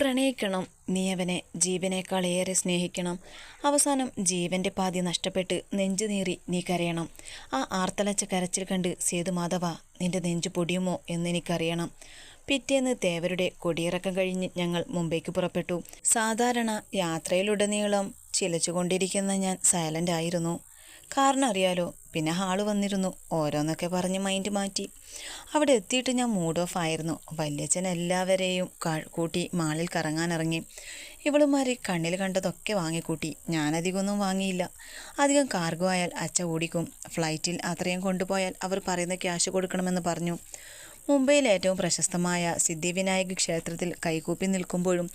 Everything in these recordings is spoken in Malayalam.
പ്രണയിക്കണം. നീ അവനെ ജീവനേക്കാൾ ഏറെ സ്നേഹിക്കണം. അവസാനം ജീവന്റെ പാതി നഷ്ടപ്പെട്ട് നെഞ്ചു നീറി നീ കരയണം. ആ ആർത്തലച്ച കരച്ചിൽ കണ്ട് സേതുമാധവ നിന്റെ നെഞ്ചു പൊടിയുമോ എന്നെനിക്കറിയണം പിറ്റേന്ന് തേവരുടെ കൊടിയിറക്കം കഴിഞ്ഞ് ഞങ്ങൾ മുംബൈക്ക് പുറപ്പെട്ടു. സാധാരണ യാത്രയിലുടനീളം ചിലച്ചുകൊണ്ടിരിക്കുന്ന ഞാൻ സൈലന്റ് ആയിരുന്നു. കാരണം അറിയാലോ പിന്നെ ഹാൾ വന്നിരുന്നു. ഓരോന്നൊക്കെ പറഞ്ഞ് മൈൻഡ് മാറ്റി. അവിടെ എത്തിയിട്ട് ഞാൻ മൂഡ് ഓഫ് ആയിരുന്നു. വല്യച്ഛൻ എല്ലാവരെയും കൂട്ടി മാളിൽ കറങ്ങാനിറങ്ങി. ഇവളുമാരി കണ്ണിൽ കണ്ടതൊക്കെ വാങ്ങിക്കൂട്ടി. ഞാനധികമൊന്നും വാങ്ങിയില്ല. അധികം കാർഗോ ആയാൽ അച്ഛ ഓടിക്കും. ഫ്ലൈറ്റിൽ അത്രയും കൊണ്ടുപോയാൽ അവർ പറയുന്ന ക്യാഷ് കൊടുക്കണമെന്ന് പറഞ്ഞു. മുംബൈയിൽ ഏറ്റവും പ്രശസ്തമായ സിദ്ധിവിനായക ക്ഷേത്രത്തിൽ കൈകൂപ്പി നിൽക്കുമ്പോഴും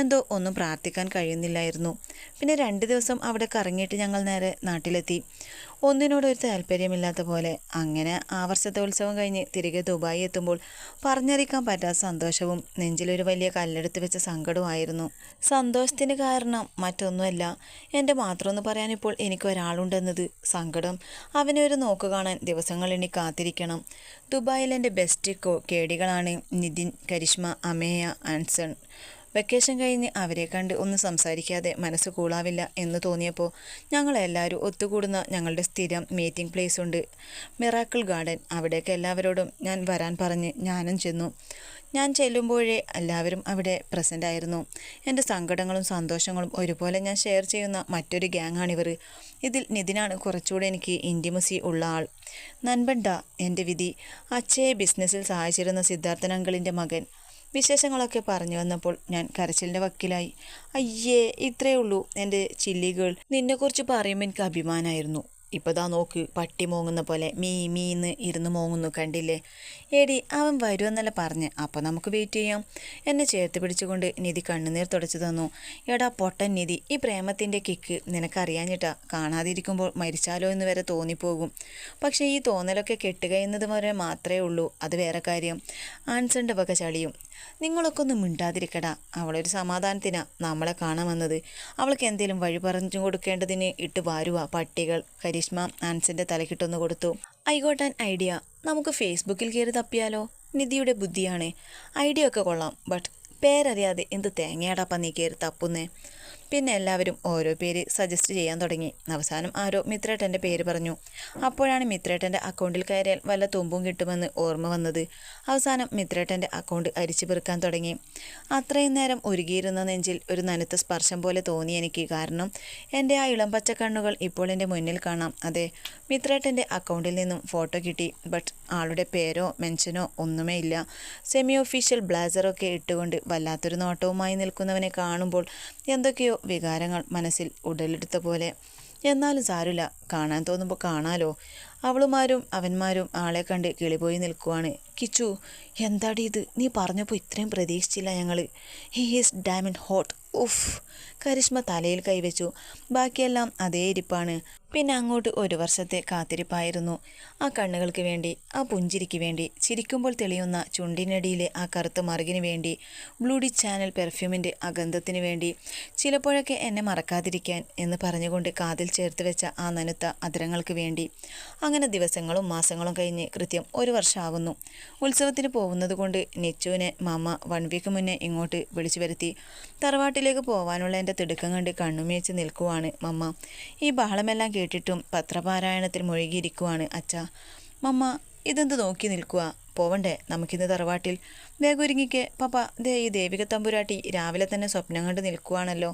എന്തോ ഒന്നും പ്രാർത്ഥിക്കാൻ കഴിയുന്നില്ലായിരുന്നു. പിന്നെ രണ്ട് ദിവസം അവിടെ കറങ്ങിയിട്ട് ഞങ്ങൾ നേരെ നാട്ടിലെത്തി. ഒന്നിനോട് ഒരു താല്പര്യമില്ലാത്ത പോലെ അങ്ങനെ ആ വർഷത്തെ ഉത്സവം കഴിഞ്ഞ് തിരികെ ദുബായി എത്തുമ്പോൾ പറഞ്ഞറിയിക്കാൻ പറ്റാത്ത സന്തോഷവും നെഞ്ചിലൊരു വലിയ കല്ലെടുത്ത് വെച്ച സങ്കടവുമായിരുന്നു. സന്തോഷത്തിന് കാരണം മറ്റൊന്നുമല്ല. എന്റെ മാത്രമെന്ന് പറയാൻ ഇപ്പോൾ എനിക്ക് ഒരാളുണ്ടെന്നത്. സങ്കടം അവനെ ഒരു നോക്ക് കാണാൻ ദിവസങ്ങൾ ഇനി കാത്തിരിക്കണം. ദുബായിൽ എന്റെ ബെസ്റ്റ് കോ കേടികളാണ് നിതിൻ കരിഷ്മ അമേയ ആൻസൺ വെക്കേഷൻ കഴിഞ്ഞ് അവരെ കണ്ട് ഒന്ന് സംസാരിക്കാതെ മനസ്സ് കൂളാവില്ല എന്ന് തോന്നിയപ്പോൾ ഞങ്ങളെല്ലാവരും ഒത്തുകൂടുന്ന ഞങ്ങളുടെ സ്ഥിരം മീറ്റിംഗ് പ്ലേസ് ഉണ്ട്. മിറാക്കിൾ ഗാർഡൻ അവിടേക്ക് എല്ലാവരോടും ഞാൻ വരാൻ പറഞ്ഞ് ഞാനും ചെന്നു. ഞാൻ ചെല്ലുമ്പോഴേ എല്ലാവരും അവിടെ പ്രസന്റ് ആയിരുന്നു. എന്റെ സങ്കടങ്ങളും സന്തോഷങ്ങളും ഒരുപോലെ ഞാൻ ഷെയർ ചെയ്യുന്ന മറ്റൊരു ഗ്യാങ്ങാണിവർ ഇതിൽ നിതിനാണ് കുറച്ചുകൂടെ എനിക്ക് ഇന്റിമസി ഉള്ള ആൾ. നൻപണ്ട എന്റെ വിധി. അച്ഛയെ ബിസിനസ്സിൽ സഹായിച്ചിരുന്ന സിദ്ധാർത്ഥൻ അങ്കിളിന്റെ മകൻ. വിശേഷങ്ങളൊക്കെ പറഞ്ഞു വന്നപ്പോൾ ഞാൻ കരച്ചിലിന്റെ വക്കിലായി. അയ്യേ ഇത്രയേ ഉള്ളൂ. എന്റെ ചില്ലികൾ. നിന്നെക്കുറിച്ച് പറയുമ്പോൾ എനിക്ക് അഭിമാനമായിരുന്നു ഇപ്പോൾ നോക്ക് പട്ടി മോങ്ങുന്ന പോലെ മീ മീന്ന് ഇരുന്ന് മോങ്ങുന്നു കണ്ടില്ലേ? എടി അവൻ വരുമെന്നല്ല പറഞ്ഞ്. അപ്പോൾ നമുക്ക് വെയിറ്റ് ചെയ്യാം. എന്നെ ചേർത്ത് പിടിച്ചുകൊണ്ട് നിധി കണ്ണുനീർ തുടച്ചു തന്നു. എടാ പൊട്ടൻ നിധി ഈ പ്രേമത്തിന്റെ കിക്ക് നിനക്കറിയാഞ്ഞിട്ടാ. കാണാതിരിക്കുമ്പോൾ മരിച്ചാലോ എന്ന് വരെ തോന്നിപ്പോകും. പക്ഷേ ഈ തോന്നലൊക്കെ കെട്ടുകയെന്നത് വരെ മാത്രമേ ഉള്ളൂ. അത് വേറെ കാര്യം. ആൻസറിന്റെ വക ചളിയും. നിങ്ങളൊക്കെ ഒന്ന് മിണ്ടാതിരിക്കടാ. അവളൊരു സമാധാനത്തിനാ നമ്മളെ കാണാൻ വന്നത്. അവൾക്ക് എന്തെങ്കിലും വഴി പറഞ്ഞു കൊടുക്കേണ്ടതിന് ഇട്ട് വാരുവാ പട്ടികൾ കരിഷ്മ ആൻസിന്റെ തലക്കിട്ടൊന്ന് കൊടുത്തു. ഐ ഗോട്ട് ആൻ ഐഡിയ നമുക്ക് ഫേസ്ബുക്കിൽ കയറി തപ്പിയാലോ? നിധിയുടെ ബുദ്ധിയാണ്. ഐഡിയ ഒക്കെ കൊള്ളാം ബട്ട് പേരറിയാതെ എന്ത് തേങ്ങയാടാ നീ കയറി തപ്പുന്നേ? പിന്നെ എല്ലാവരും ഓരോ പേര് സജസ്റ്റ് ചെയ്യാൻ തുടങ്ങി. അവസാനം ആരോ മിത്രേട്ടന്റെ പേര് പറഞ്ഞു. അപ്പോഴാണ് മിത്രേട്ടന്റെ അക്കൗണ്ടിൽ കയറിയാൽ വല്ല തുമ്പും കിട്ടുമെന്ന് ഓർമ്മ വന്നത്. അവസാനം മിത്രേട്ടന്റെ അക്കൗണ്ട് അരിച്ചു പെറുക്കാൻ തുടങ്ങി. അത്രയും നേരം ഒരുകിയിരുന്ന നെഞ്ചിൽ ഒരു നനുത്ത സ്പർശം പോലെ തോന്നി എനിക്ക്. കാരണം എന്റെ ആ ഇളം പച്ച കണ്ണുകൾ ഇപ്പോൾ എന്റെ മുന്നിൽ കാണാം. അതെ മിത്രേട്ടന്റെ അക്കൗണ്ടിൽ നിന്നും ഫോട്ടോ കിട്ടി. ബട്ട് ആളുടെ പേരോ മെൻഷനോ ഒന്നുമേ ഇല്ല. സെമി ഒഫീഷ്യൽ ബ്ലാസറൊക്കെ ഇട്ടുകൊണ്ട് വല്ലാത്തൊരു നോട്ടവുമായി നിൽക്കുന്നവനെ കാണുമ്പോൾ എന്തൊക്കെയോ വികാരങ്ങൾ മനസ്സിൽ ഉടലെടുത്ത പോലെ. എന്നാലും സാരില്ല കാണാൻ തോന്നുമ്പോൾ കാണാലോ. അവളുമാരും അവന്മാരും ആളെ കണ്ട് കിളിപോയി നിൽക്കുവാണ്. കിച്ചു എന്താടി ഇത്? നീ പറഞ്ഞപ്പോൾ ഇത്രയും പ്രതീക്ഷിച്ചില്ല ഞങ്ങൾ ഹീ ഈസ് ഡാമിൻ ഹോട്ട് ഉഫ്. കരിഷ്മ തലയിൽ കൈവച്ചു. ബാക്കിയെല്ലാം അതേ ഇരിപ്പാണ്. പിന്നെ അങ്ങോട്ട് ഒരു വർഷത്തെ കാത്തിരിപ്പായിരുന്നു. ആ കണ്ണുകൾക്ക് വേണ്ടി ആ പുഞ്ചിരിക്ക് വേണ്ടി ചിരിക്കുമ്പോൾ തെളിയുന്ന ചുണ്ടിനടിയിലെ ആ കറുത്ത മറുകിന് വേണ്ടി ബ്ലൂഡി ചാനൽ പെർഫ്യൂമിന്റെ അഗന്ധത്തിന് വേണ്ടി ചിലപ്പോഴൊക്കെ എന്നെ മറക്കാതിരിക്കാൻ എന്ന് പറഞ്ഞുകൊണ്ട് കാതിൽ ചേർത്ത് വെച്ച ആ നനുത്ത അതിരങ്ങൾക്ക് വേണ്ടി. അങ്ങനെ ദിവസങ്ങളും മാസങ്ങളും കഴിഞ്ഞ് കൃത്യം ഒരു വർഷമാകുന്നു. ഉത്സവത്തിന് പോകുന്നത് കൊണ്ട് നെച്ചുവിനെ മാമ വൺ വീക്ക് മുന്നേ ഇങ്ങോട്ട് വിളിച്ചു വരുത്തി. തറവാട്ടിലേക്ക് പോകാനുള്ള എന്റെ തിടുക്കം കണ്ട് കണ്ണുമേച്ച് നിൽക്കുവാണ് മമ്മ. ഈ ബഹളമെല്ലാം കേട്ടിട്ടും പത്രപാരായണത്തിൽ മുഴുകിയിരിക്കുവാണ് അച്ഛ. മമ്മ ഇതെന്ത് നോക്കി നിൽക്കുക പോവണ്ടേ? നമുക്കിന്ന് തറവാട്ടിൽ. വേഗൊരുങ്ങിക്ക്. പപ്പ ദേ ഈ ദേവിക തമ്പുരാട്ടി രാവിലെ തന്നെ സ്വപ്നം കണ്ട് നിൽക്കുവാണല്ലോ.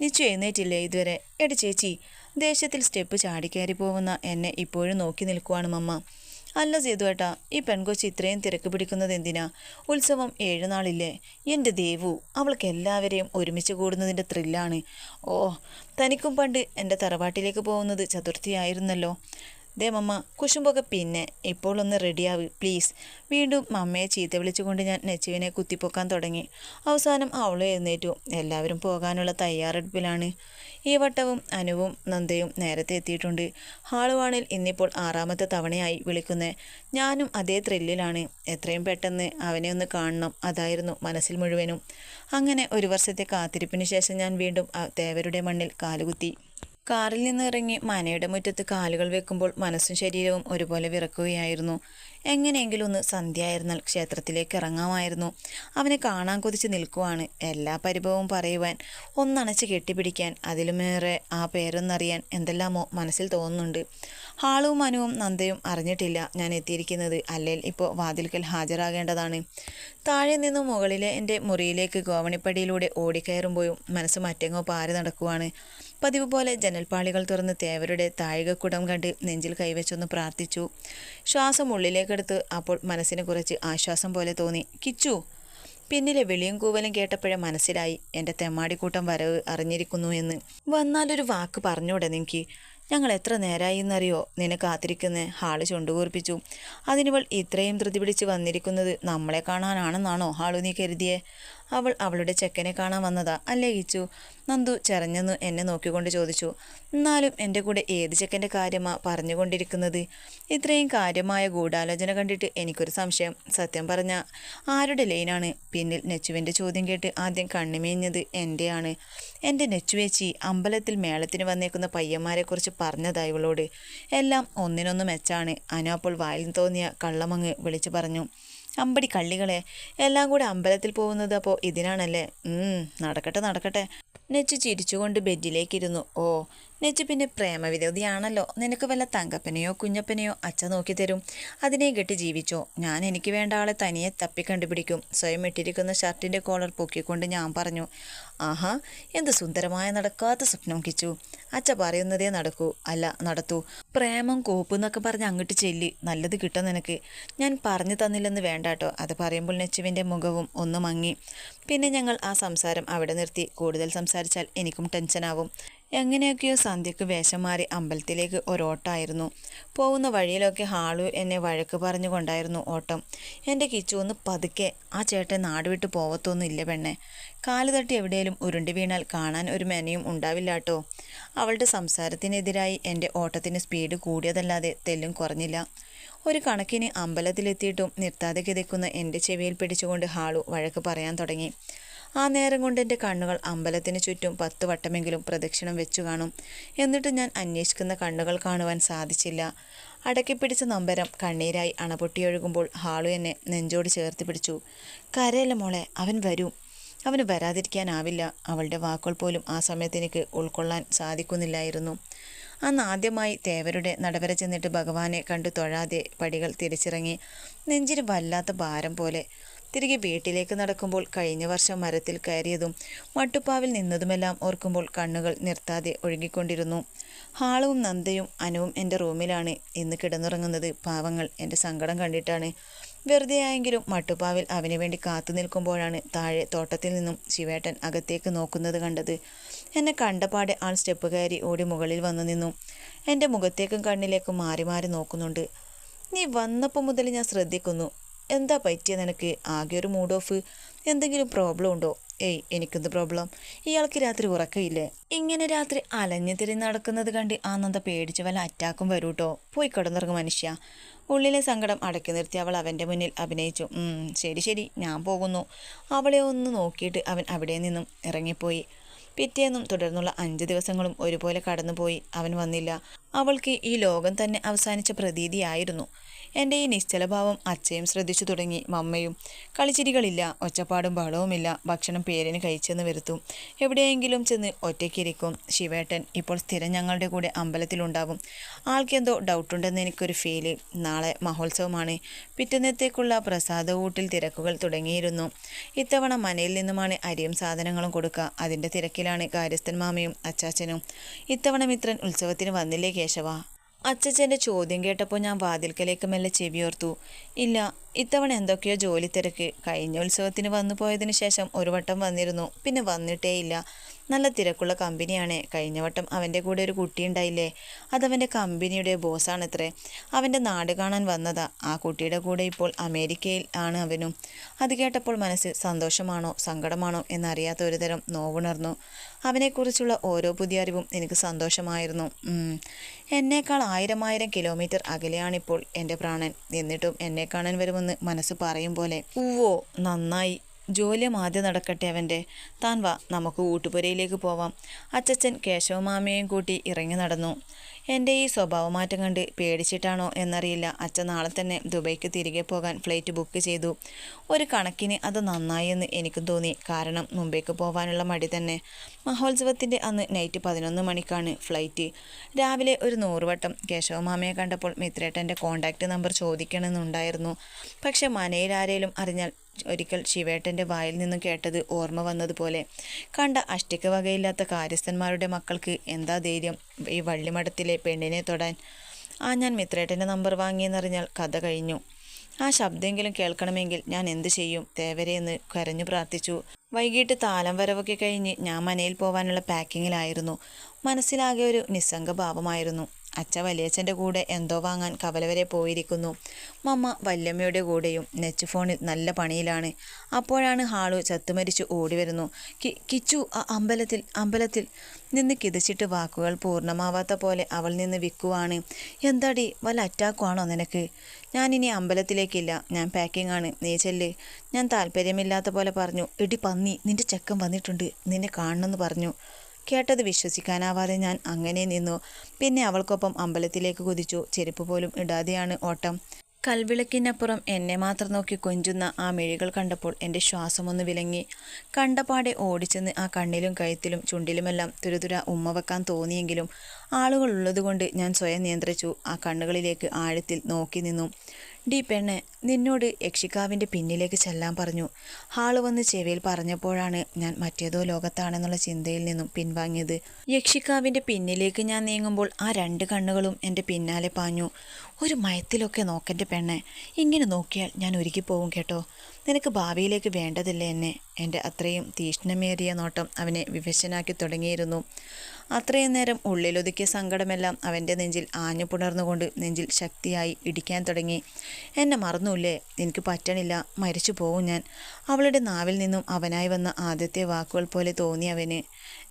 നിശ്ചയം എഴുന്നേറ്റില്ലേ ഇതുവരെ? എടി ചേച്ചി ദേഷ്യത്തിൽ സ്റ്റെപ്പ് ചാടിക്കയറി പോകുന്ന എന്നെ ഇപ്പോഴും നോക്കി നിൽക്കുവാണ് മമ്മ. അല്ല സേതുവേട്ടാ ഈ പെൺകൊച്ചി ഇത്രയും തിരക്ക് പിടിക്കുന്നത് എന്തിനാ? ഉത്സവം ഏഴു നാളില്ലേ? എന്റെ ദേവു അവൾക്ക് എല്ലാവരെയും ഒരുമിച്ച് കൂടുന്നതിന്റെ ത്രില്ലാണ് ഓ തനിക്കും പണ്ട് എന്റെ തറവാട്ടിലേക്ക് പോകുന്നത് ചതുർത്ഥിയായിരുന്നല്ലോ. ദേ മമ്മ കുശുമ്പൊക്കെ പിന്നെ ഇപ്പോൾ ഒന്ന് റെഡിയാവ് പ്ലീസ് വീണ്ടും മമ്മയെ ചീത്ത വിളിച്ചുകൊണ്ട് ഞാൻ നെച്ചുവിനെ കുത്തിപ്പൊക്കാൻ തുടങ്ങി. അവസാനം അവളും എഴുന്നേറ്റു. എല്ലാവരും പോകാനുള്ള തയ്യാറെടുപ്പിലാണ്. ഈ വട്ടവും അനുവും നന്ദയും നേരത്തെ എത്തിയിട്ടുണ്ട്. ഹാളുവാണിൽ ഇന്നിപ്പോൾ ആറാമത്തെ തവണയായി വിളിക്കുന്നത് ഞാനും അതേ ത്രില്ലിലാണ് എത്രയും പെട്ടെന്ന് അവനെ ഒന്ന് കാണണം. അതായിരുന്നു മനസ്സിൽ മുഴുവനും. അങ്ങനെ ഒരു വർഷത്തെ കാത്തിരിപ്പിന് ശേഷം ഞാൻ വീണ്ടും തേവരുടെ മണ്ണിൽ കാലുകുത്തി. കാറിൽ നിന്ന് ഇറങ്ങി മനയുടെ മുറ്റത്ത് കാലുകൾ വെക്കുമ്പോൾ മനസ്സും ശരീരവും ഒരുപോലെ വിറക്കുകയായിരുന്നു. എങ്ങനെയെങ്കിലും ഒന്ന് സന്ധ്യയായിരുന്നാൽ ക്ഷേത്രത്തിലേക്ക് ഇറങ്ങാമായിരുന്നു. അവനെ കാണാൻ കൊതിച്ച് നിൽക്കുവാണ്. എല്ലാ പരിഭവവും പറയുവാൻ ഒന്നണച്ച് കെട്ടിപ്പിടിക്കാൻ അതിലുമേറെ ആ പേരൊന്നറിയാൻ എന്തെല്ലാമോ മനസ്സിൽ തോന്നുന്നുണ്ട്. ഹാളും മനുവും നന്ദയും അറിഞ്ഞിട്ടില്ല ഞാൻ എത്തിയിരിക്കുന്നത്. അല്ലെങ്കിൽ ഇപ്പോൾ വാതിൽക്കൽ ഹാജരാകേണ്ടതാണ്. താഴെ നിന്ന് മുകളിലെ എന്റെ മുറിയിലേക്ക് ഗോവണിപ്പടിയിലൂടെ ഓടിക്കയറുമ്പോഴും മനസ്സ് മറ്റെങ്ങോ പാറി നടക്കുവാണ്. പതിവ് പോലെ ജനൽപ്പാളികൾ തുറന്ന് തേവരുടെ താഴികക്കുടം കണ്ട് നെഞ്ചിൽ കൈവച്ചൊന്ന് പ്രാർത്ഥിച്ചു. ശ്വാസം ഉള്ളിലേക്കെടുത്ത് അപ്പോൾ മനസ്സിന് കുറച്ച് ആശ്വാസം പോലെ തോന്നി. കിച്ചു പിന്നിലെ വിളിയും കൂവലും കേട്ടപ്പോഴേ മനസ്സിലായി. എന്റെ തെമ്മാടിക്കൂട്ടം വരവ് അറിഞ്ഞിരിക്കുന്നു എന്ന്. വന്നാലൊരു വാക്ക് പറഞ്ഞൂടെ നിനക്ക് ഞങ്ങൾ എത്ര നേരായി എന്നറിയോ? നിന്നെ കാത്തിരിക്കുന്ന ഹാൾ ചുണ്ടുകൂർപ്പിച്ചു. അതിനിവൾ ഇത്രയും ധൃതി പിടിച്ച് വന്നിരിക്കുന്നത് നമ്മളെ കാണാനാണെന്നാണോ ഹാളു നീ കരുതിയേ? അവൾ അവളുടെ ചെക്കനെ കാണാൻ വന്നതാ. അല്ലേ ഗിച്ചു നന്ദു ചെറഞ്ഞെന്ന് എന്നെ നോക്കിക്കൊണ്ട് ചോദിച്ചു. എന്നാലും എന്റെ കൂടെ ഏത് ചെക്കന്റെ കാര്യമാ പറഞ്ഞുകൊണ്ടിരിക്കുന്നത്? ഇത്രയും കാര്യമായ ഗൂഢാലോചന കണ്ടിട്ട് എനിക്കൊരു സംശയം. സത്യം പറഞ്ഞ ആരുടെ ലൈനാണ്? പിന്നിൽ നെച്ചുവിന്റെ ചോദ്യം കേട്ട് ആദ്യം കണ്ണിമേഞ്ഞത് എന്റെയാണ് എന്റെ നെച്ചുവേച്ചി അമ്പലത്തിൽ മേളത്തിന് വന്നേക്കുന്ന പയ്യന്മാരെക്കുറിച്ച് പറഞ്ഞതാ ഇവളോട്. എല്ലാം ഒന്നിനൊന്ന് മെച്ചാണ്. അനു അപ്പോൾ വായിൽ തോന്നിയ കള്ളമങ്ങ് വിളിച്ചു പറഞ്ഞു. അമ്പടി കള്ളികളെ എല്ലാം കൂടെ അമ്പലത്തിൽ പോകുന്നത് അപ്പോൾ ഇതിനാണല്ലേ? നടക്കട്ടെ നടക്കട്ടെ. നെച്ചു ചിരിച്ചുകൊണ്ട് ബെഡിലേക്കിരുന്നു. ഓ പിന്നെ പ്രേമവിരോധിയാണല്ലോ. നിനക്ക് വല്ല തങ്കപ്പനെയോ കുഞ്ഞപ്പനെയോ അച്ഛ നോക്കി തരും. അതിനെ കെട്ടി ജീവിച്ചോ? ഞാൻ എനിക്ക് വേണ്ട ആളെ തനിയെ തപ്പി കണ്ടുപിടിക്കും സ്വയം ഇട്ടിരിക്കുന്ന ഷർട്ടിന്റെ കോളർ പൊക്കിക്കൊണ്ട് ഞാൻ പറഞ്ഞു ആഹാ എന്ത് സുന്ദരമായ നടക്കാത്ത സ്വപ്നം കിച്ചു. അച്ഛ പറയുന്നതേ നടക്കൂ. അല്ല നടത്തൂ. പ്രേമം കോപ്പ് എന്നൊക്കെ പറഞ്ഞ് അങ്ങോട്ട് ചെല്ലി. നല്ലത് കിട്ടും നിനക്ക്. ഞാൻ പറഞ്ഞു തന്നില്ലെന്ന് വേണ്ടാട്ടോ. അത് പറയുമ്പോൾ നെച്ചുവിന്റെ മുഖവും ഒന്ന് മങ്ങി. പിന്നെ ഞങ്ങൾ ആ സംസാരം അവിടെ നിർത്തി. കൂടുതൽ സംസാരിച്ചാൽ എനിക്കും ടെൻഷനാവും. എങ്ങനെയൊക്കെയോ സന്ധ്യക്ക് വേഷം മാറി അമ്പലത്തിലേക്ക് ഒരോട്ടായിരുന്നു. പോകുന്ന വഴിയിലൊക്കെ ഹാളു എന്നെ വഴക്ക് പറഞ്ഞുകൊണ്ടായിരുന്നു ഓട്ടം. എന്റെ കിച്ചു ഒന്ന് പതുക്കെ ആ ചേട്ടൻ നാട് വിട്ട് പോവത്തൊന്നുമില്ല പെണ്ണെ. കാൽ തട്ടി എവിടെയും ഉരുണ്ടി വീണാൽ കാണാൻ ഒരു മെനയും ഉണ്ടാവില്ല ഉണ്ടാവില്ലാട്ടോ. അവളുടെ സംസാരത്തിനെതിരായി എന്റെ ഓട്ടത്തിന് സ്പീഡ് കൂടിയതല്ലാതെ തെല്ലും കുറഞ്ഞില്ല. ഒരു കണക്കിന് അമ്പലത്തിലെത്തിയിട്ടും നിർത്താതെ കിതയ്ക്കുന്ന എന്റെ ചെവിയിൽ പിടിച്ചുകൊണ്ട് ഹാളു വഴക്ക് പറയാൻ തുടങ്ങി. ആ നേരം കൊണ്ട് എന്റെ കണ്ണുകൾ അമ്പലത്തിന് ചുറ്റും പത്ത് വട്ടമെങ്കിലും പ്രദക്ഷിണം വെച്ചു കാണും. എന്നിട്ട് ഞാൻ അന്വേഷിക്കുന്ന കണ്ണുകൾ കാണുവാൻ സാധിച്ചില്ല. അടക്കിപ്പിടിച്ച നമ്പരം കണ്ണീരായി അണപൊട്ടിയൊഴുകുമ്പോൾ ഹാളു എന്നെ നെഞ്ചോട് ചേർത്ത് പിടിച്ചു. കരയല്ല മോളെ അവൻ വരും. അവന് വരാതിരിക്കാനാവില്ല. അവളുടെ വാക്കുകൾ പോലും ആ സമയത്ത് എനിക്ക് ഉൾക്കൊള്ളാൻ സാധിക്കുന്നില്ലായിരുന്നു. അന്ന് ആദ്യമായി തേവരുടെ നടവര ചെന്നിട്ട് ഭഗവാനെ കണ്ടു തൊഴാതെ പടികൾ തിരിച്ചിറങ്ങി. നെഞ്ചിന് വല്ലാത്ത ഭാരം പോലെ തിരികെ വീട്ടിലേക്ക് നടക്കുമ്പോൾ കഴിഞ്ഞ വർഷം മരത്തിൽ കയറിയതും മട്ടുപ്പാവിൽ നിന്നതുമെല്ലാം ഓർക്കുമ്പോൾ കണ്ണുകൾ നിർത്താതെ ഒഴുകിക്കൊണ്ടിരുന്നു. ഹാളവും നന്ദയും അനുവും എന്റെ റൂമിലാണ് ഇന്ന് കിടന്നുറങ്ങുന്നത്. പാവങ്ങൾ എന്റെ സങ്കടം കണ്ടിട്ടാണ്. വെറുതെ ആയെങ്കിലും മട്ടുപ്പാവിൽ അവന് വേണ്ടി കാത്തു നിൽക്കുമ്പോഴാണ് താഴെ തോട്ടത്തിൽ നിന്നും ശിവേട്ടൻ അകത്തേക്ക് നോക്കുന്നത് കണ്ടത്. എന്നെ കണ്ടപാടെ ആൾ സ്റ്റെപ്പ് കയറി ഓടി മുകളിൽ വന്നു നിന്നു. എന്റെ മുഖത്തേക്കും കണ്ണിലേക്കും മാറി മാറി നോക്കുന്നുണ്ട്. നീ വന്നപ്പോൾ മുതൽ ഞാൻ ശ്രദ്ധിക്കുന്നു. എന്താ പറ്റിയ നിനക്ക്? ആകെ ഒരു മൂഡ് ഓഫ് എന്തെങ്കിലും പ്രോബ്ലം ഉണ്ടോ? ഏയ് എനിക്കെന്ത് പ്രോബ്ലം ഇയാൾക്ക് രാത്രി ഉറക്കമില്ലേ? ഇങ്ങനെ രാത്രി അലഞ്ഞു തിരിഞ്ഞ് നടക്കുന്നത് കണ്ട് ആനന്ദ പേടിച്ച് വല്ല അറ്റാക്കും വരൂട്ടോ? പോയി കിടന്നിറങ്ങും മനുഷ്യ. ഉള്ളിലെ സങ്കടം അടക്കി നിർത്തി അവൾ അവന്റെ മുന്നിൽ അഭിനയിച്ചു. ശരി ശരി ഞാൻ പോകുന്നു. അവളെ ഒന്ന് നോക്കിയിട്ട് അവൻ അവിടെ നിന്നും ഇറങ്ങിപ്പോയി. പിറ്റേന്നും തുടർന്നുള്ള അഞ്ച് ദിവസങ്ങളും ഒരുപോലെ കടന്നുപോയി. അവൻ വന്നില്ല. അവൾക്ക് ഈ ലോകം തന്നെ അവസാനിച്ച പ്രതീതിയായിരുന്നു. എന്റെ ഈ നിശ്ചലഭാവം അച്ഛയും ശ്രദ്ധിച്ചു തുടങ്ങി. മമ്മയും കളിച്ചിരികളില്ല ഒച്ചപ്പാടും ബഹളവുമില്ല ഭക്ഷണം പേരിന് കഴിച്ചെന്ന് വരുത്തും. എവിടെയെങ്കിലും ചെന്ന് ഒറ്റയ്ക്കിരിക്കും. ശിവേട്ടൻ ഇപ്പോൾ സ്ഥിരം ഞങ്ങളുടെ കൂടെ അമ്പലത്തിലുണ്ടാവും. ആൾക്കെന്തോ ഡൗട്ടുണ്ടെന്ന് എനിക്കൊരു ഫീൽ നാളെ മഹോത്സവമാണ്. പിറ്റന്നത്തേക്കുള്ള പ്രസാദ ഊട്ടിൽ തിരക്കുകൾ തുടങ്ങിയിരുന്നു. ഇത്തവണ മനയിൽ നിന്നുമാണ് അരിയും സാധനങ്ങളും കൊടുക്കുക. അതിന്റെ തിരക്കിലാണ് കാര്യസ്ഥൻ മാമയും അച്ചാച്ചനും. ഇത്തവണ മിത്രൻ ഉത്സവത്തിന് വന്നില്ലേ കേശവ? അച്ചച്ചന്റെ ചോദ്യം കേട്ടപ്പോൾ ഞാൻ വാതിൽക്കലേക്ക് മെല്ലെ ചെവിയോർത്തു. ഇല്ല ഇത്തവണ എന്തൊക്കെയോ ജോലി തിരക്ക് കഴിഞ്ഞ ഉത്സവത്തിന് വന്നു പോയതിന് ശേഷം ഒരു വട്ടം വന്നിരുന്നു. പിന്നെ വന്നിട്ടേയില്ല. നല്ല തിരക്കുള്ള കമ്പനിയാണ്. കഴിഞ്ഞ വട്ടം അവന്റെ കൂടെ ഒരു കുട്ടി ഉണ്ടായില്ലേ? അതവന്റെ കമ്പനിയുടെ ബോസാണത്രേ. അവന്റെ നാട് കാണാൻ വന്നതാ. ആ കുട്ടിയുടെ കൂടെ ഇപ്പോൾ അമേരിക്കയിൽ ആണ് അവനും. അത് കേട്ടപ്പോൾ മനസ്സിൽ സന്തോഷമാണോ സങ്കടമാണോ എന്നറിയാത്ത ഒരു തരം നോവുണർന്നു. അവനെക്കുറിച്ചുള്ള ഓരോ പുതിയ അറിവും എനിക്ക് സന്തോഷമായിരുന്നു. എന്നേക്കാൾ ആയിരം ആയിരം കിലോമീറ്റർ അകലെയാണിപ്പോൾ എന്റെ പ്രാണൻ. എന്നിട്ടും എന്നെ കാണാൻ വരുമെന്ന് മനസ്സ് പറയും പോലെ ഉവ്വോ നന്നായി. ജോലിയും ആദ്യം നടക്കട്ടെ അവന്റെ. താൻ വാ നമുക്ക് ഊട്ടുപുരയിലേക്ക് പോവാം. അച്ചച്ചൻ കേശവമാമയെയും കൂട്ടി ഇറങ്ങി നടന്നു. എന്റെ ഈ സ്വഭാവമാറ്റം കണ്ട് പേടിച്ചിട്ടാണോ എന്നറിയില്ല. അച്ഛൻ നാളെ തന്നെ ദുബൈക്ക് തിരികെ പോകാൻ ഫ്ലൈറ്റ് ബുക്ക് ചെയ്തു. ഒരു കണക്കിന് അത് നന്നായി എന്ന് എനിക്കും തോന്നി. കാരണം മുംബൈക്ക് പോകാനുള്ള മടി തന്നെ. മഹോത്സവത്തിന്റെ അന്ന് നൈറ്റ് പതിനൊന്ന് മണിക്കാണ് ഫ്ലൈറ്റ് രാവിലെ ഒരു നൂറുവട്ടം കേശവമാമയെ കണ്ടപ്പോൾ മിത്രേട്ടന്റെ കോണ്ടാക്റ്റ് നമ്പർ ചോദിക്കണമെന്നുണ്ടായിരുന്നു. പക്ഷെ മനയിൽ ആരേലും അറിഞ്ഞാൽ ഒരിക്കൽ ശിവേട്ടന്റെ വായിൽ നിന്നും കേട്ടത് ഓർമ്മ വന്നതുപോലെ. കണ്ട അഷ്ടിക വകയില്ലാത്ത കാര്യസ്ഥന്മാരുടെ മക്കൾക്ക് എന്താ ധൈര്യം? ഈ വള്ളിമഠത്തിലെ പെണ്ണിനെ തൊടാൻ. ആ ഞാൻ മിത്രേട്ടന്റെ നമ്പർ വാങ്ങിയെന്നറിഞ്ഞാൽ കഥ കഴിഞ്ഞു. ആ ശബ്ദമെങ്കിലും കേൾക്കണമെങ്കിൽ ഞാൻ എന്തു ചെയ്യും? തേവരെ എന്ന് കരഞ്ഞു പ്രാർത്ഥിച്ചു. വൈകിട്ട് താലം വരവൊക്കെ കഴിഞ്ഞ് ഞാൻ മനയിൽ പോവാനുള്ള പാക്കിങ്ങിലായിരുന്നു മനസ്സിലാകെ ഒരു നിസ്സംഗ ഭാവമായിരുന്നു അച്ഛ വലിയച്ഛന്റെ കൂടെ എന്തോ വാങ്ങാൻ കവല വരെ പോയിരിക്കുന്നു. മമ്മ വല്യമ്മയുടെ കൂടെയും നെച്ച് ഫോണിൽ നല്ല പണിയിലാണ്. അപ്പോഴാണ് ഹാളു ചത്തുമരിച്ച് ഓടി വരുന്നു കി കിച്ചു ആ അമ്പലത്തിൽ അമ്പലത്തിൽ നിന്ന് കിതച്ചിട്ട് വാക്കുകൾ പൂർണമാവാത്ത പോലെ അവൾ നിന്ന് വിൽക്കുവാണ്. എന്താടി വല്ല അറ്റാക്കുവാണോ നിനക്ക്? ഞാനിനി അമ്പലത്തിലേക്കില്ല. ഞാൻ പാക്കിംഗ് ആണ് നീ ചെല്ല്. ഞാൻ താല്പര്യമില്ലാത്ത പോലെ പറഞ്ഞു. ഇടി പന്നി നിന്റെ ചെക്കൻ വന്നിട്ടുണ്ട്. നിന്നെ കാണണമെന്ന് പറഞ്ഞു. കേട്ടത് വിശ്വസിക്കാനാവാതെ ഞാൻ അങ്ങനെ നിന്നു. പിന്നെ അവൾക്കൊപ്പം അമ്പലത്തിലേക്ക് കുതിച്ചു. ചെരുപ്പ് പോലും ഇടാതെയാണ് ഓട്ടം. കൽവിളക്കിനപ്പുറം എന്നെ മാത്രം നോക്കി കൊഞ്ചുന്ന ആ മിഴികൾ കണ്ടപ്പോൾ എന്റെ ശ്വാസമൊന്ന് വിലങ്ങി. കണ്ടപാടെ ഓടിച്ചെന്ന് ആ കണ്ണിലും കഴുത്തിലും ചുണ്ടിലുമെല്ലാം തുരുതുര ഉമ്മ വെക്കാൻ തോന്നിയെങ്കിലും ആളുകൾ ഉള്ളതുകൊണ്ട് ഞാൻ സ്വയം നിയന്ത്രിച്ചു. ആ കണ്ണുകളിലേക്ക് ആഴത്തിൽ നോക്കി നിന്നു. ഡി പെണ്ണ് നിന്നോട് യക്ഷിക്കാവിന്റെ പിന്നിലേക്ക് ചെല്ലാൻ പറഞ്ഞു. ഹാൾ വന്ന് ചെവിയിൽ പറഞ്ഞപ്പോഴാണ് ഞാൻ മറ്റേതോ ലോകത്താണെന്നുള്ള ചിന്തയിൽ നിന്നും പിൻവാങ്ങിയത്. യക്ഷിക്കാവിന്റെ പിന്നിലേക്ക് ഞാൻ നീങ്ങുമ്പോൾ ആ രണ്ട് കണ്ണുകളും എന്റെ പിന്നാലെ പാഞ്ഞു. ഒരു മയത്തിലൊക്കെ നോക്കന്റെ പെണ്ണെ. ഇങ്ങനെ നോക്കിയാൽ ഞാൻ ഒരുക്കി പോകും കേട്ടോ. നിനക്ക് ഭാവിയിലേക്ക് വേണ്ടതില്ല എന്നെ? എന്റെ അത്രയും തീഷ്ണമേറിയ നോട്ടം അവനെ വിവശനാക്കി തുടങ്ങിയിരുന്നു. അത്രയും നേരം ഉള്ളിലൊതുക്കിയ സങ്കടമെല്ലാം അവന്റെ നെഞ്ചിൽ ആഞ്ഞു പുണർന്നുകൊണ്ട് നെഞ്ചിൽ ശക്തിയായി ഇടിക്കാൻ തുടങ്ങി. എന്നെ മറന്നൂല്ലേ? എനിക്ക് പറ്റണില്ല. മരിച്ചു പോവും ഞാൻ. അവളുടെ നാവിൽ നിന്നും അവനായി വന്ന ആദ്യത്തെ വാക്കുകൾ പോലെ തോന്നി അവന്.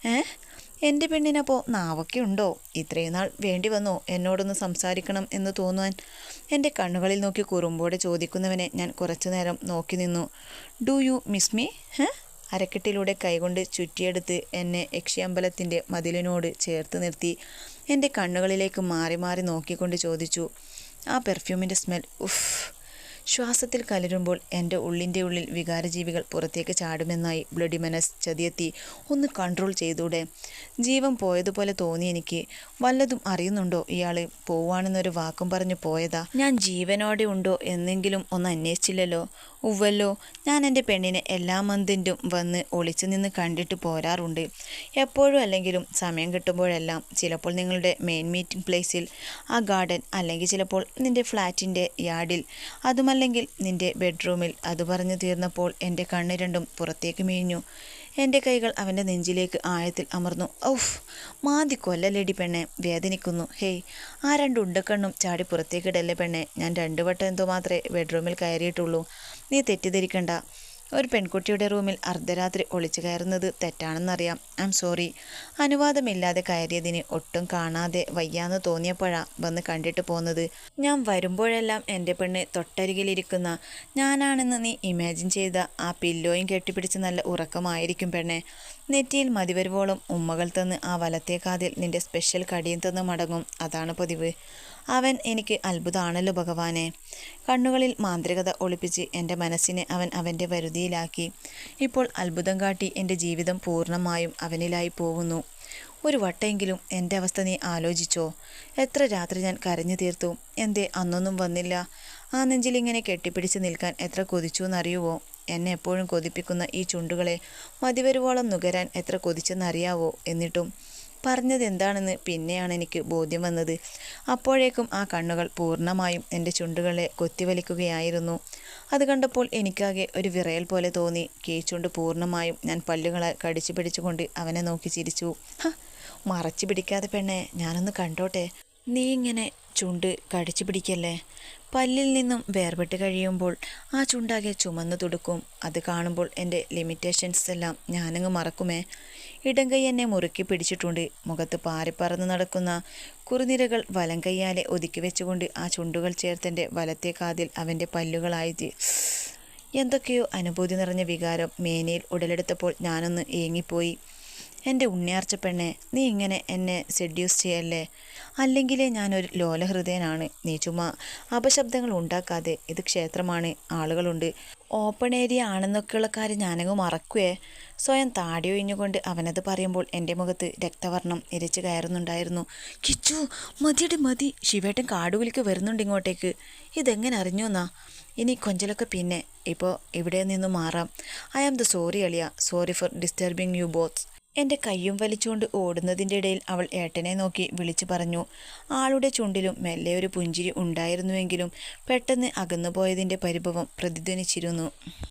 ഏ? എന്റെ പെണ്ണിനപ്പോൾ നാവൊക്കെ ഉണ്ടോ? ഇത്രയും നാൾ വേണ്ടി വന്നോ എന്നോടൊന്ന് സംസാരിക്കണം എന്ന് തോന്നുവാൻ. എന്റെ കണ്ണുകളിൽ നോക്കി കുറുമ്പോടെ ചോദിക്കുന്നവനെ ഞാൻ കുറച്ചു നേരം നോക്കി നിന്നു. ഡു യു മിസ് മീ അരക്കെട്ടിലൂടെ കൈകൊണ്ട് ചുറ്റിയെടുത്ത് എന്നെ യക്ഷിയമ്പലത്തിന്റെ മതിലിനോട് ചേർത്ത് നിർത്തി. എന്റെ കണ്ണുകളിലേക്ക് മാറി മാറി നോക്കിക്കൊണ്ട് ചോദിച്ചു. ആ പെർഫ്യൂമിന്റെ സ്മെൽ ഉഫ് ശ്വാസത്തിൽ കലരുമ്പോൾ എന്റെ ഉള്ളിന്റെ ഉള്ളിൽ വികാരജീവികൾ പുറത്തേക്ക് ചാടുമെന്നായി ബ്ലഡി മനസ് ചതിയെത്തി ഒന്ന് കൺട്രോൾ ചെയ്തൂടെ. ജീവൻ പോയതുപോലെ തോന്നി എനിക്ക്. വല്ലതും അറിയുന്നുണ്ടോ? ഇയാൾ പോവാണെന്നൊരു വാക്കും പറഞ്ഞു പോയതാ. ഞാൻ ജീവനോടെ ഉണ്ടോ എന്നെങ്കിലും ഒന്ന് അന്വേഷിച്ചില്ലല്ലോ. ഉവ്വല്ലോ ഞാൻ എന്റെ പെണ്ണിനെ എല്ലാ മന്തിന്റും വന്ന് ഒളിച്ചു നിന്ന് കണ്ടിട്ട് പോരാറുണ്ട്. എപ്പോഴും അല്ലെങ്കിലും സമയം കിട്ടുമ്പോഴെല്ലാം ചിലപ്പോൾ നിങ്ങളുടെ മെയിൻ മീറ്റിംഗ് പ്ലേസിൽ ആ ഗാർഡൻ അല്ലെങ്കിൽ ചിലപ്പോൾ നിന്റെ ഫ്ലാറ്റിന്റെ യാർഡിൽ അതുമല്ലെങ്കിൽ നിന്റെ ബെഡ്റൂമിൽ അത് പറഞ്ഞു തീർന്നപ്പോൾ എന്റെ കണ്ണ് രണ്ടും പുറത്തേക്ക് മീഞ്ഞു. എന്റെ കൈകൾ അവന്റെ നെഞ്ചിലേക്ക് ആഴത്തിൽ അമർന്നു. ഔഫ് മാതി കൊല്ലലേടി പെണ്ണെ വേദനിക്കുന്നു. ഹേയ് ആ രണ്ട് ഉണ്ടക്കണ്ണും ചാടി പുറത്തേക്കിടല്ലേ പെണ്ണെ. ഞാൻ രണ്ടു വട്ടം എന്തോ മാത്രമേ ബെഡ്റൂമിൽ കയറിയിട്ടുള്ളൂ. നീ തെറ്റിദ്ധരിക്കണ്ട. ഒരു പെൺകുട്ടിയുടെ റൂമിൽ അർദ്ധരാത്രി ഒളിച്ചു കയറുന്നത് തെറ്റാണെന്നറിയാം. ഐ സോറി അനുവാദമില്ലാതെ കയറിയതിന് ഒട്ടും കാണാതെ വയ്യാന്ന് തോന്നിയപ്പോഴാ വന്ന് കണ്ടിട്ട് പോകുന്നത് ഞാൻ വരുമ്പോഴെല്ലാം എന്റെ പെണ്ണ് തൊട്ടരികിലിരിക്കുന്ന ഞാനാണെന്ന് നീ ഇമാജിൻ ചെയ്ത ആ പില്ലോയും കെട്ടിപ്പിടിച്ച് നല്ല ഉറക്കമായിരിക്കും പെണ്ണെ. നെറ്റിയിൽ മതിവരുവോളം ഉമ്മകൾ തന്ന് ആ വലത്തെ കാതിൽ നിന്റെ സ്പെഷ്യൽ കടിയും തന്ന് മടങ്ങും. അതാണ് പതിവ്. അവൻ എനിക്ക് അത്ഭുതമാണല്ലോ ഭഗവാനെ. കണ്ണുകളിൽ മാന്ത്രികത ഒളിപ്പിച്ച് എന്റെ മനസ്സിനെ അവൻ അവന്റെ വരുതിയിലാക്കി. ഇപ്പോൾ അത്ഭുതം കാട്ടി എന്റെ ജീവിതം പൂർണമായും അവനിലായി പോകുന്നു. ഒരു വട്ടെങ്കിലും എന്റെ അവസ്ഥ നീ ആലോചിച്ചോ? എത്ര രാത്രി ഞാൻ കരഞ്ഞു തീർത്തു? എന്തേ അന്നൊന്നും വന്നില്ല. ആ നെഞ്ചിലിങ്ങനെ കെട്ടിപ്പിടിച്ച് നിൽക്കാൻ എത്ര കൊതിച്ചു എന്നറിയുവോ? എന്നെ എപ്പോഴും കൊതിപ്പിക്കുന്ന ഈ ചുണ്ടുകളെ മതിവരുവോളം നുകരാൻ എത്ര കൊതിച്ചെന്നറിയാവോ എന്നിട്ടും പറഞ്ഞത് എന്താണെന്ന് പിന്നെയാണ് എനിക്ക് ബോധ്യം വന്നത്. അപ്പോഴേക്കും ആ കണ്ണുകൾ പൂർണമായും എന്റെ ചുണ്ടുകളെ കൊത്തിവലിക്കുകയായിരുന്നു. അത് കണ്ടപ്പോൾ എനിക്കാകെ ഒരു വിറയൽ പോലെ തോന്നി. കീച്ചുണ്ട് പൂർണമായും. ഞാൻ പല്ലുകളെ കടിച്ചു പിടിച്ചുകൊണ്ട് അവനെ നോക്കി ചിരിച്ചു. മറച്ചു പിടിക്കാതെ പെണ്ണെ ഞാനൊന്ന് കണ്ടോട്ടെ? നീ ഇങ്ങനെ ചുണ്ട് കടിച്ചു പിടിക്കല്ലേ? പല്ലിൽ നിന്നും വേർപെട്ട് കഴിയുമ്പോൾ ആ ചുണ്ടാകെ ചുമന്നു തുടുക്കും. അത് കാണുമ്പോൾ എന്റെ ലിമിറ്റേഷൻസ് എല്ലാം ഞാനങ്ങ് മറക്കുമേ. ഇടം കൈ എന്നെ മുറുക്കി പിടിച്ചിട്ടുണ്ട്. മുഖത്ത് പാറിപ്പറന്ന് നടക്കുന്ന കുറുനിരകൾ വലം കൈയാലെ ഒതുക്കി വെച്ചുകൊണ്ട് ആ ചുണ്ടുകൾ ചേർത്തെന്റെ വലത്തെ കാതിൽ അവന്റെ പല്ലുകളായി എന്തൊക്കെയോ അനുഭൂതി നിറഞ്ഞ വികാരം മേനയിൽ ഉടലെടുത്തപ്പോൾ ഞാനൊന്ന് ഏങ്ങിപ്പോയി. എന്റെ ഉണ്ണിയാർച്ച പെണ്ണെ നീ ഇങ്ങനെ എന്നെ സെഡ്യൂസ് ചെയ്യല്ലേ? അല്ലെങ്കിലേ ഞാനൊരു ലോലഹൃദയനാണ്. നീ ചുമ്മാ അപശബ്ദങ്ങൾ ഉണ്ടാക്കാതെ. ഇത് ക്ഷേത്രമാണ്. ആളുകളുണ്ട്. ഓപ്പൺ ഏരിയ ആണെന്നൊക്കെയുള്ള കാര്യം ഞാനങ്ങ് മറക്കുവേ. സ്വയം താടി ഒഴിഞ്ഞുകൊണ്ട് അവനത് പറയുമ്പോൾ എന്റെ മുഖത്ത് രക്തവർണം ഇരച്ചു കയറുന്നുണ്ടായിരുന്നു. കിച്ചു മതിയുടെ മതി. ശിവേട്ടൻ കാടുകുലിക്ക് വരുന്നുണ്ട് ഇങ്ങോട്ടേക്ക്. ഇതെങ്ങനെ അറിഞ്ഞു എന്നാ ഇനി കൊഞ്ചലൊക്കെ പിന്നെ. ഇപ്പോൾ ഇവിടെ നിന്ന് മാറാം. ഐ ആം ദ സോറി അളിയ sorry for disturbing you both എന്റെ കയ്യും വലിച്ചുകൊണ്ട് ഓടുന്നതിന്റെ ഇടയിൽ അവൾ ഏട്ടനെ നോക്കി വിളിച്ചു പറഞ്ഞു. ആളുടെ ചുണ്ടിലും മെല്ലെ ഒരു പുഞ്ചിരി ഉണ്ടായിരുന്നുവെങ്കിലും പെട്ടെന്ന് അകന്നുപോയതിന്റെ പരിഭവം പ്രതിധ്വനിച്ചിരുന്നു.